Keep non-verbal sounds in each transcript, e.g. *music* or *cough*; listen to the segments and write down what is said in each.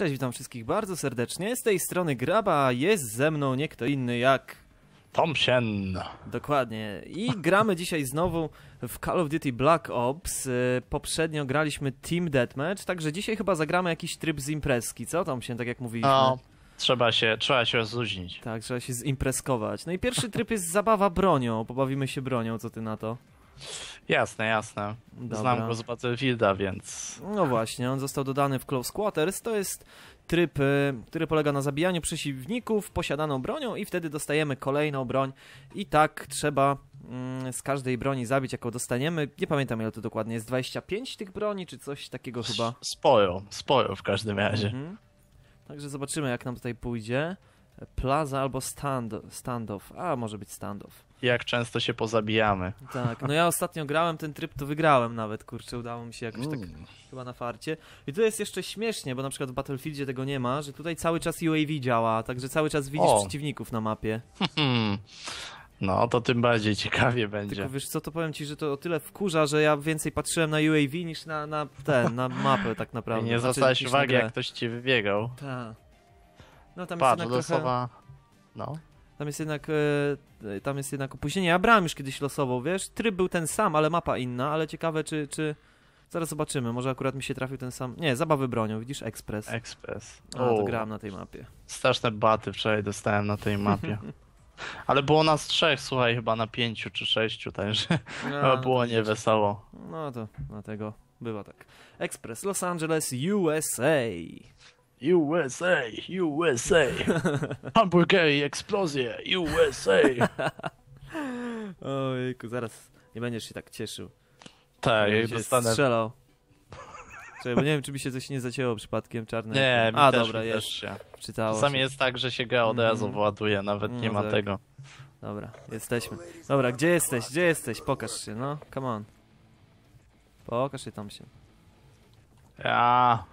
Cześć, witam wszystkich bardzo serdecznie. Z tej strony Graba, jest ze mną nie kto inny jak... Thompson. Dokładnie. I gramy dzisiaj znowu w Call of Duty Black Ops. Y, Poprzednio graliśmy Team Deathmatch, także dzisiaj chyba zagramy jakiś tryb z imprezki, co tam się, tak jak mówiliśmy? No, trzeba się, trzeba się rozluźnić. Tak, trzeba się zimprezkować. No i pierwszy tryb jest zabawa bronią, pobawimy się bronią, co ty na to? Jasne, jasne. Dobra. Znam go z Battlefielda, więc... No właśnie, on został dodany w Close Quarters. To jest tryb, y, który polega na zabijaniu przeciwników posiadaną bronią i wtedy dostajemy kolejną broń. I tak trzeba mm, z każdej broni zabić, jaką dostaniemy. Nie pamiętam ile to dokładnie jest, 25 tych broni, czy coś takiego chyba. Sporo, sporo w każdym razie. Mhm. Także zobaczymy, jak nam tutaj pójdzie. Plaza albo stand, standoff. A, może być standoff. Jak często się pozabijamy. Tak, no ja ostatnio grałem ten tryb, to wygrałem nawet, kurczę, udało mi się jakoś tak Mm. chyba na farcie. I tu jest jeszcze śmiesznie, bo na przykład w Battlefieldzie tego nie ma, że tutaj cały czas UAV działa, także cały czas widzisz O. przeciwników na mapie. Hmm. *laughs* No, to tym bardziej ciekawie będzie. Tylko wiesz co, to powiem ci, że to o tyle wkurza, że ja więcej patrzyłem na UAV niż na, na ten, na mapę tak I naprawdę. nie Znaczy, zwracałeś uwagi, jak ktoś ci wybiegał. Tak. No tam jest Patrz, jednak do trochę... słowa... No. Tam jest jednak, e, tam jest jednak opóźnienie. Ja brałem już kiedyś losowo, wiesz? Tryb był ten sam, ale mapa inna, ale ciekawe czy, czy... Zaraz zobaczymy, może akurat mi się trafił ten sam... Nie, zabawy bronią, widzisz? Express. Express. A, to grałem na tej mapie. Straszne baty wczoraj dostałem na tej mapie. *laughs* Ale było nas trzech, słuchaj, chyba na pięciu czy sześciu, także *laughs* A, było niewesoło. No to dlatego bywa tak. Express Los Angeles, USA. USA, USA. *laughs* Hamburgery, eksplozje, USA. *laughs* Ojku, zaraz nie będziesz się tak cieszył. Tak, się dostanę... strzelał. Czekaj, bo nie wiem, czy mi się coś nie zacięło przypadkiem czarne. Nie, mi A, też, dobra, mi jest. się. Czytało Czasami się. jest tak, że się gra od razu Mhm. właduje, nawet nie No ma tak. tego. Dobra, jesteśmy. Dobra, gdzie jesteś? Gdzie jesteś? Pokaż się, no. Come on. Pokaż się tam się. Ja...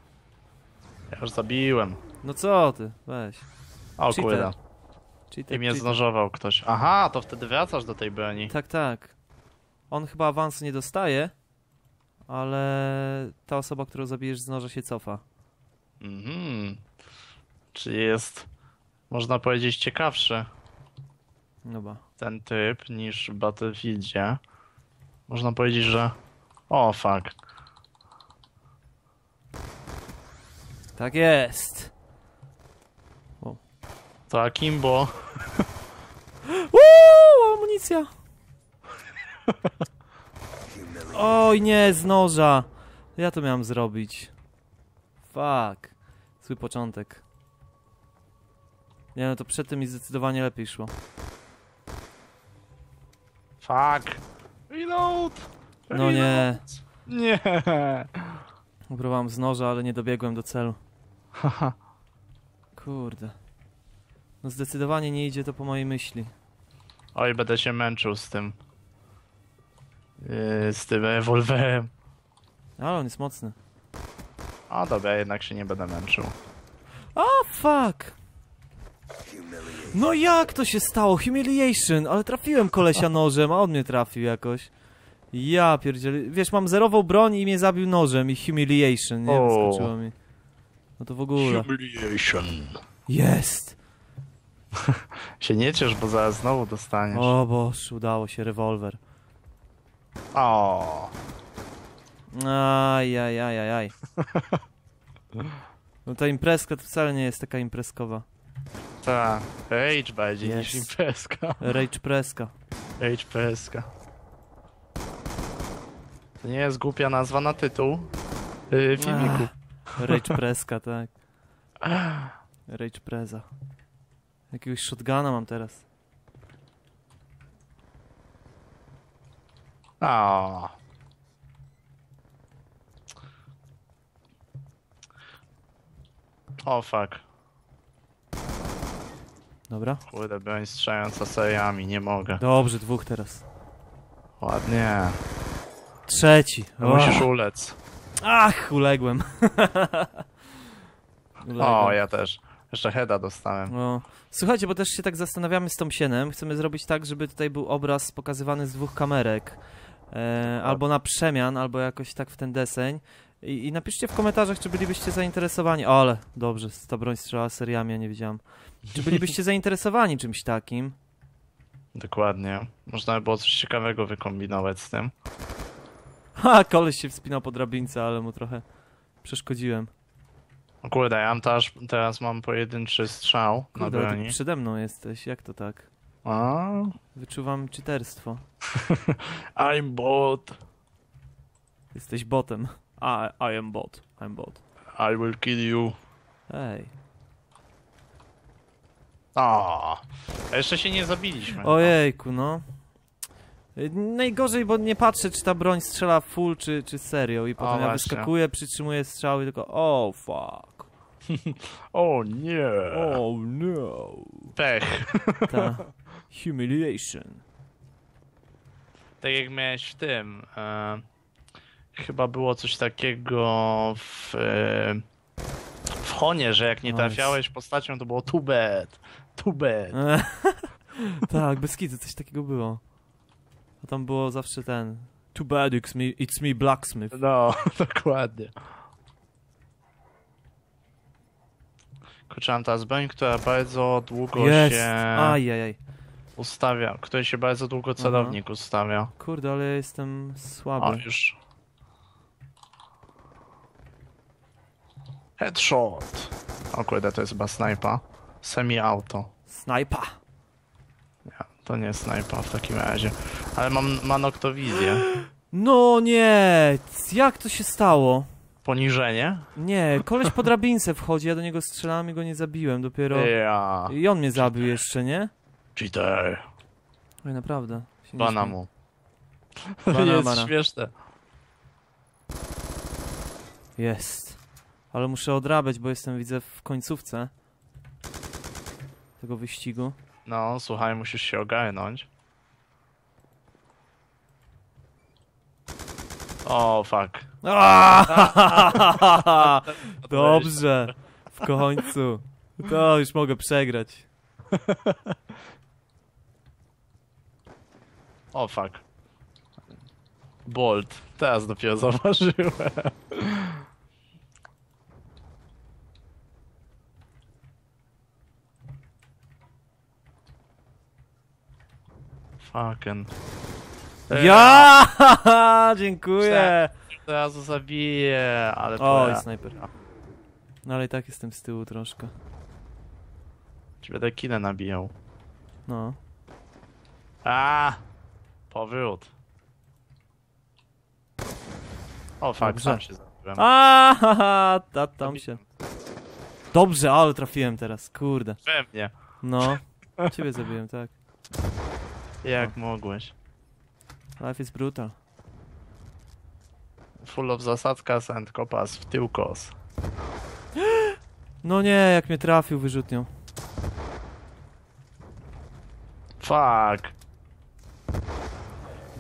Ja już zabiłem. No co ty? Weź. O Cheater. kurde. Cheater, I mnie cheater. znożował ktoś. Aha, to wtedy wracasz do tej broni. Tak, tak. On chyba awansu nie dostaje, ale ta osoba, którą zabijesz z noża się cofa. Mhm. Czyli jest, można powiedzieć, ciekawszy Dobra. ten typ niż w Battlefieldzie. Można powiedzieć, że... O, fuck. Tak jest. To Akimbo. *laughs* Uuu, amunicja. *laughs* Oj nie, z noża. Ja to miałem zrobić. Fuck. Zły początek. Nie no, to przed tym mi zdecydowanie lepiej szło. Fuck. Reload. No nie. Nie. Próbowałem z noża, ale nie dobiegłem do celu. Haha. Kurde. No zdecydowanie nie idzie to po mojej myśli. Oj, będę się męczył z tym. Yy, z tym rewolwerem. Ale on jest mocny. A dobra, jednak się nie będę męczył. O fuck! No jak to się stało? Humiliation! Ale trafiłem kolesia nożem, a on mnie trafił jakoś. Ja pierdzielę. Wiesz, mam zerową broń i mnie zabił nożem i humiliation, nie? Wyskoczyło mi. No to w ogóle. Humiliation. Jest! *laughs* Się nie ciesz, bo zaraz znowu dostaniesz. O boż, udało się, rewolwer. O. Aj, aj, aj, aj, aj. No ta imprezka to wcale nie jest taka imprezkowa. Ta. Rage bardziej niż Jest. imprezka. Rage preska. Rage preska. To nie jest głupia nazwa na tytuł yy, filmiku. Rage preska, *laughs* tak. Rage preza. Jakiegoś shotguna mam teraz. O. O fuck. Dobra. Kurde, broń strzelająca seriami, nie mogę. Dobrze, dwóch teraz. Ładnie. Trzeci. No Musisz ulec. Ach, uległem. *laughs* uległem. O, ja też. Jeszcze heada dostałem. No. Słuchajcie, bo też się tak zastanawiamy z Tomsienem. Chcemy zrobić tak, żeby tutaj był obraz pokazywany z dwóch kamerek. E, albo na przemian, albo jakoś tak w ten deseń. I, I napiszcie w komentarzach, czy bylibyście zainteresowani. O, ale dobrze, ta broń strzela seriami, ja nie wiedziałem. Czy bylibyście *laughs* zainteresowani czymś takim? Dokładnie. Można by było coś ciekawego wykombinować z tym. Ha, koleś się wspinał po drabince, ale mu trochę przeszkodziłem. O kurde, ja mam teraz, teraz mam pojedynczy strzał na Kurde, ale ty broni. przede mną jesteś, jak to tak? A, Wyczuwam czyterstwo. *laughs* I'm bot. Jesteś botem. I, I am bot. I'm bot. I will kill you. Ej. A, a jeszcze się nie zabiliśmy. Ojejku, no. Najgorzej, bo nie patrzę, czy ta broń strzela full, czy, czy serio. I potem ja właśnie. wyskakuję, przytrzymuję strzały i tylko oh fuck. *laughs* O nie. Oh no. Pech. Ta *laughs* humiliation. Tak jak miałeś w tym. E, chyba było coś takiego w, e, w Honie, że jak nie trafiałeś postacią, to było too bad. Too bad. *laughs* tak, bez kitu, coś takiego było. Tam było zawsze ten Too bad it's me, it's me blacksmith. No, *laughs* dokładnie. Mam teraz broń, która bardzo długo Jest! się Ajajaj. ustawia, której się bardzo długo celownik ustawia. Kurde, ale ja jestem O, słaby. już. Headshot. O kurde, to jest chyba snajpa. Semi-auto. Snajpa. Nie, to nie snajpa w takim razie. Ale mam, ma noktowizję. No nie! Jak to się stało? Poniżenie? Nie, koleś po drabince wchodzi, ja do niego strzelałem i go nie zabiłem dopiero. Ja. I on mnie zabił jeszcze, nie? Cheater. Oj, naprawdę. Bana mu. Bana, jest bana. śmieszne. Jest. Ale muszę odrabiać, bo jestem, widzę, w końcówce tego wyścigu. No, słuchaj, musisz się ogarnąć. O, fuck. *laughs* Dobrze. W końcu. To już mogę przegrać. O, fuck. Bolt. Teraz dopiero zauważyłem. Fucking. Ja! *laughs* Dziękuję! Od razu zabiję, ale Oj, to ja snajper. No ale i tak jestem z tyłu troszkę. ci będę kinę nabijał. No. A, Powrót. O, fuck, Dobrze. sam się zabiłem. A, ta, tam się. Dobrze, ale trafiłem teraz, kurde. We mnie. No. Ciebie zabiłem, tak. Jak mogłeś? Life is brutal. Full of zasadzkas and kopas w tył kos. *gasps* No nie, jak mnie trafił wyrzutnią. Fuck.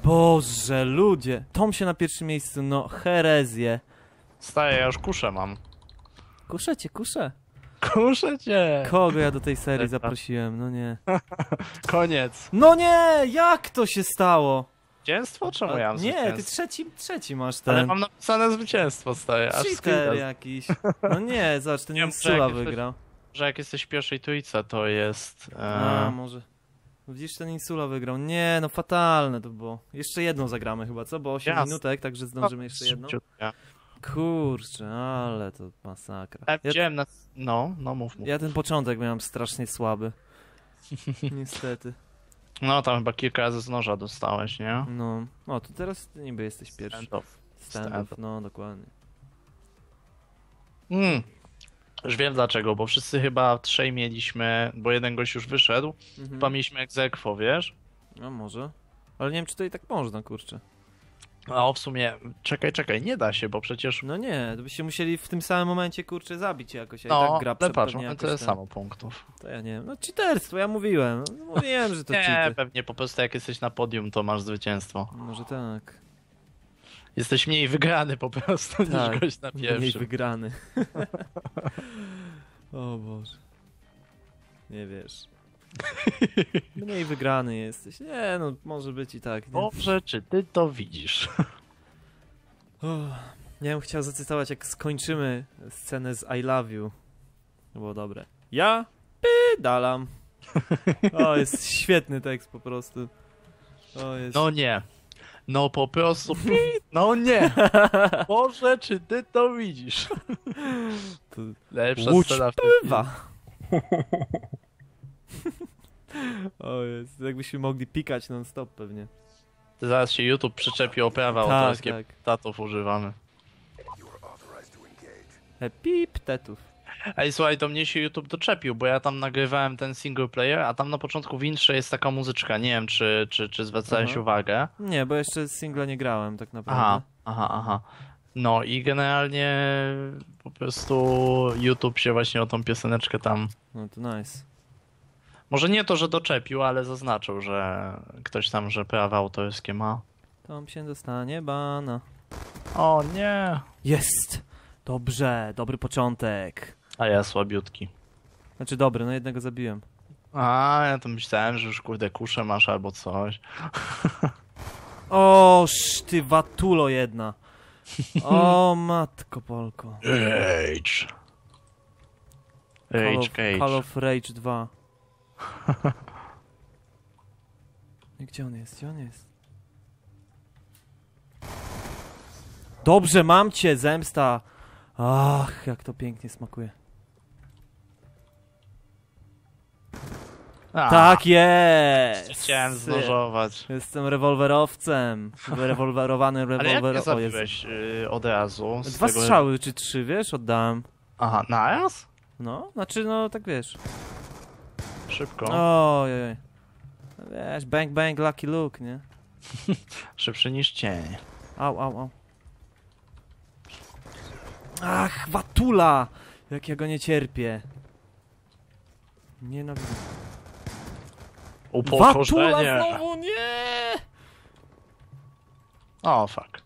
Boże, ludzie. Tom się na pierwszym miejscu, no herezję. Staję, ja już kuszę mam. Kuszę cię, kuszę. Kuszę cię! Kogo ja do tej serii *laughs* zaprosiłem, no nie. *laughs* Koniec. No nie, jak to się stało? Zwycięstwo? Czemu ja mam nie, ty zwycięstwo? trzeci, trzeci masz Ale ten. mam napisane zwycięstwo, staję. Aż Cheater jakiś. No nie, zobacz, ten Nie Insula wygrał. Że jak jesteś w pierwszej trójce, to jest... A, E... może. Widzisz, ten Insula wygrał. Nie, no fatalne to było. Jeszcze jedną zagramy chyba, co? Bo 8 Jasne. minutek, także zdążymy jeszcze jedną. szybciutko. Kurczę, ale to masakra. Ja, widziałem na... No, no mów, mów. ja ten początek miałem strasznie słaby. *laughs* Niestety. No, tam chyba kilka razy z noża dostałeś, nie? No. O, to teraz ty niby jesteś pierwszy. Stand-off. Stand-off. no dokładnie. Mm. Już wiem dlaczego, bo wszyscy chyba trzej mieliśmy, bo jeden gość już wyszedł, Mhm. chyba mieliśmy egzekwo, wiesz? No może. Ale nie wiem, czy to i tak można, kurczę. A o, w sumie, czekaj, czekaj, nie da się, bo przecież... No nie, to byście musieli w tym samym momencie, kurczę, zabić jakoś, a i No, tak gra ale patrz, mamy tyle ten- samo punktów. To ja nie wiem. No cheaterstwo, ja mówiłem. No, mówiłem, że to *laughs* Nie, pewnie po prostu jak jesteś na podium, to masz zwycięstwo. Może tak. Jesteś mniej wygrany po prostu Tak, niż gość na Mniej pierwszym. wygrany. *laughs* o Boże. Nie wiesz. Mniej wygrany jesteś. Nie, no może być i tak. Nie? Czy ty to widzisz? Uff. Ja bym chciał zacytować, jak skończymy scenę z I Love You. Było dobre. Ja pydalam. O, jest świetny tekst po prostu. O, jest... No nie. No po prostu. No nie. *laughs* Boże, czy ty to widzisz? To Lepsza Łódź scena w tym. O jest, jakbyśmy mogli pikać non stop pewnie. Zaraz się YouTube przyczepi o prawa Tak, autorskie tak. tatów używamy. Epiptetów. Ej, słuchaj, to mnie się YouTube doczepił, bo ja tam nagrywałem ten single player, a tam na początku w intrze jest taka muzyczka. Nie wiem, czy, czy, czy zwracałeś Aha. uwagę. Nie, bo jeszcze single nie grałem tak naprawdę. Aha, aha, aha. No i generalnie po prostu YouTube się właśnie o tą pioseneczkę tam. No to nice. Może nie to, że doczepił, ale zaznaczył, że ktoś tam, że prawa autorskie ma. Tom się dostanie bana. O nie! Jest! Dobrze, dobry początek. A ja słabiutki. Znaczy dobry, no jednego zabiłem. A, ja to myślałem, że już kurde kuszę masz albo coś. *laughs* O, ty watulo jedna. O, matko Polko. Rage. Call Rage of, Cage. Call of Rage 2. I Gdzie on jest? Gdzie on jest? Dobrze, mam cię, zemsta. Ach, jak to pięknie smakuje. A, Tak jest! Chciałem znożować. Jestem rewolwerowcem. Rewolwerowany Ale jak zabiłeś y, od razu? Dwa tego- strzały czy trzy, wiesz? Oddałem. Aha, naraz? No, znaczy, no tak wiesz. Szybko. Ojej. Wiesz, bang bang, lucky look, nie? *laughs* Szybszy niż cień. Au, au, au. Ach, Watula! Jak ja go nie cierpię. Nienawidzę. Watula Upokorzenie. znowu, nie! O, fuck.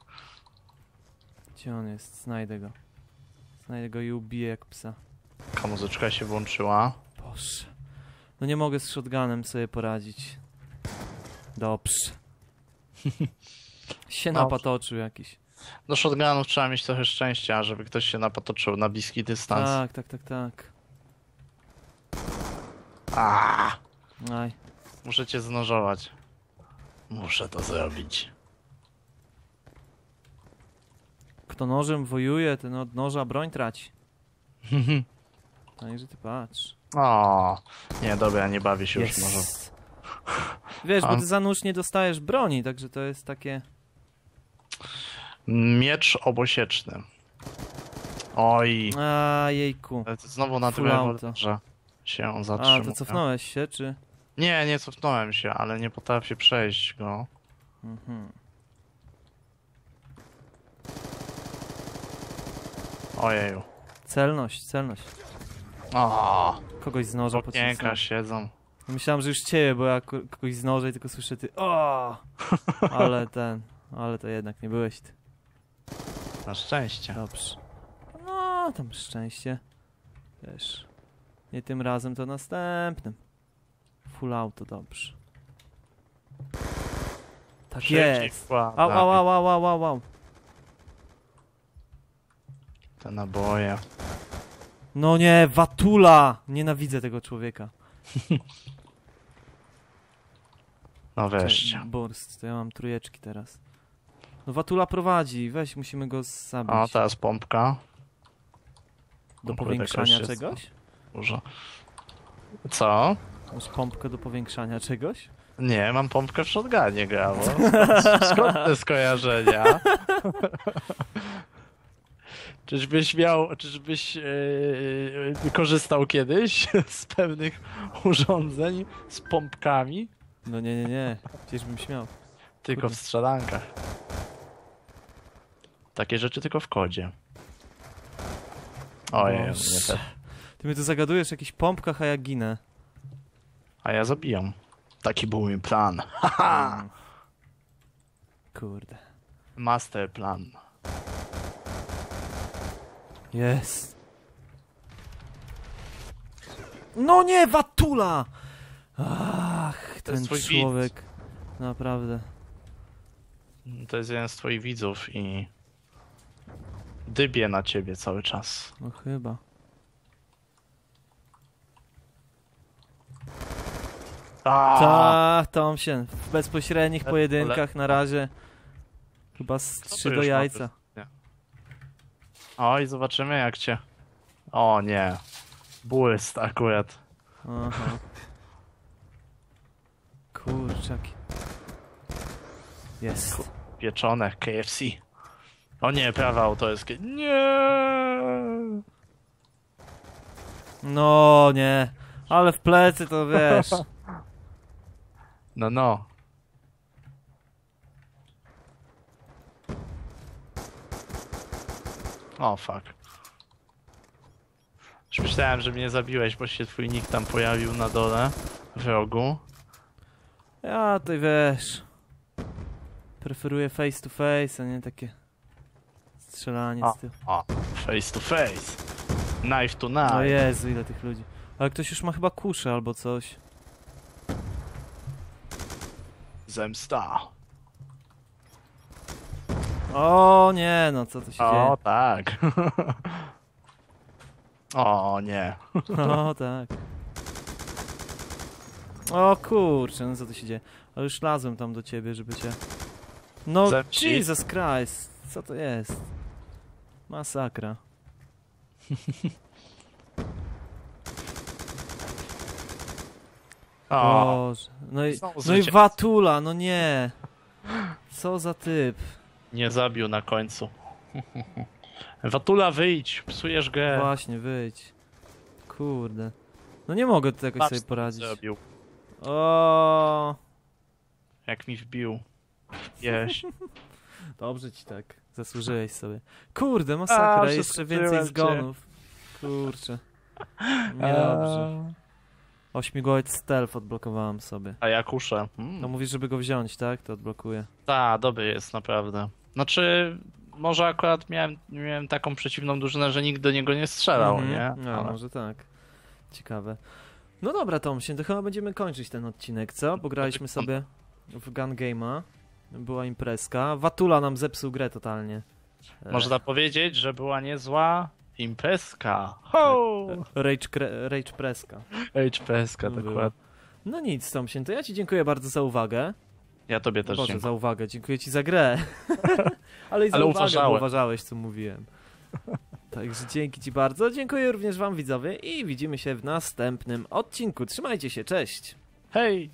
Gdzie on jest? Znajdę go. Znajdę go i ubiję jak psa. Taka muzyczka się włączyła. Boże. No nie mogę z shotgunem sobie poradzić. Dobrze. *laughs* się napatoczył jakiś. Do shotgunów trzeba mieć trochę szczęścia, żeby ktoś się napatoczył na bliski dystans. Tak, tak, tak, tak. A, Aj. muszę cię znożować. Muszę to zrobić. Kto nożem wojuje, ten od noża broń traci. *laughs* Także ty patrz. O, nie, dobra, nie bawię się już może. Yes. Wiesz, bo A- ty za nóż nie dostajesz broni, także to jest takie... Miecz obosieczny. Oj, A jejku. znowu na tym rewolwerze się A, zatrzymał. to cofnąłeś się, czy... Nie, nie cofnąłem się, ale nie potrafię przejść go. Mhm. Ojeju. Celność, celność. O, Kogoś z noża okienkach pocisnął. siedzą. Myślałem, że już ciebie, bo ja ko- kogoś z noża i tylko słyszę ty o, *laughs* Ale ten, ale to jednak nie byłeś ty. Na szczęście. Dobrze. No, tam szczęście. Wiesz. Nie tym razem, to następnym. Full auto, dobrze. Tak jest. Au, au, au, au, au, au, au. Te naboje. No nie, Watula! Nienawidzę tego człowieka. *laughs* No wreszcie. Burst, to ja mam trójeczki teraz. No Watula prowadzi, weź, musimy go zabić. O, teraz pompka. Do kurde, powiększania jest- czegoś? Dużo. Co? Masz pompkę do powiększania czegoś? Nie, mam pompkę w shotgunie grało. *laughs* Skąd te skojarzenia? *laughs* Czyżbyś miał, czyżbyś yy, korzystał kiedyś *laughs* z pewnych urządzeń z pompkami? No nie, nie, nie. Gdzieś bym śmiał. Tylko Kurde. w strzelankach. Takie rzeczy tylko w kodzie. Ojej, nie te. Ty mnie tu zagadujesz o jakichś pompkach, a ja ginę. A ja zabijam. Taki był mój plan. Haha! *laughs* Mm. Kurde. Master plan. Jest. No nie, Watula! Ach, ten człowiek. Naprawdę. To jest jeden z twoich widzów i Dybie na ciebie cały czas. No chyba. A, Ta, Tom się w bezpośrednich pojedynkach na razie chyba z 3 do jajca. Oj, zobaczymy jak cię. O nie. Błyst akurat. Aha. Kurczaki. Jest. Pieczone KFC. O nie, prawa autorskie. Nie. No nie. Ale w plecy to wiesz. *laughs* No no. O fuck. Już myślałem, że mnie zabiłeś, bo się twój nick tam pojawił na dole w rogu. Ja tutaj wiesz. Preferuję face to face, a nie takie strzelanie A. z tyłu. O, face to face. Knife to knife. O Jezu, ile tych ludzi. Ale ktoś już ma chyba kuszę albo coś. Zemsta. O nie, no co to się O dzieje? tak. *laughs* o nie. O tak. O kurczę, no co tu się dzieje? Ale już lazłem tam do ciebie, żeby cię... No Zemścić? Jesus Christ, co to jest? Masakra. *laughs* O, Boże. No i, Znowu no i. Watula, no nie. Co za typ. Nie zabił na końcu. Watula wyjdź, psujesz grę. Właśnie, wyjdź. Kurde. No nie mogę tu jakoś Patrz, sobie poradzić. Zrobił, O, jak mi wbił. Jeś. *laughs* Dobrze ci tak. Zasłużyłeś sobie. Kurde, masakra, A, jeszcze więcej przeskoczyłem cię. zgonów. Kurczę. *laughs* Niedobrze. Ośmigłowiec stealth odblokowałem sobie. A ja kuszę. No Mm. mówisz, żeby go wziąć, tak? To odblokuję. Ta, dobry jest naprawdę. Znaczy, może akurat miałem, miałem taką przeciwną drużynę, że nikt do niego nie strzelał, Mhm. nie? No, Ale... może tak. Ciekawe. No dobra, Tomsie, to chyba będziemy kończyć ten odcinek, co? Pograliśmy sobie w Gun Game'a. Była imprezka. Watula nam zepsuł grę totalnie. E, Można powiedzieć, że była niezła imprezka. Ho! Rage, kre- Rage Preska. HPSka, Była. dokładnie. No nic, Tomsie, to ja ci dziękuję bardzo za uwagę. Ja tobie też Boże, dziękuję. za uwagę, dziękuję ci za grę. *laughs* Ale i za Ale uwagę, uważałem. uważałeś, co mówiłem. *laughs* Także dzięki ci bardzo. Dziękuję również wam widzowie i widzimy się w następnym odcinku. Trzymajcie się, cześć! Hej!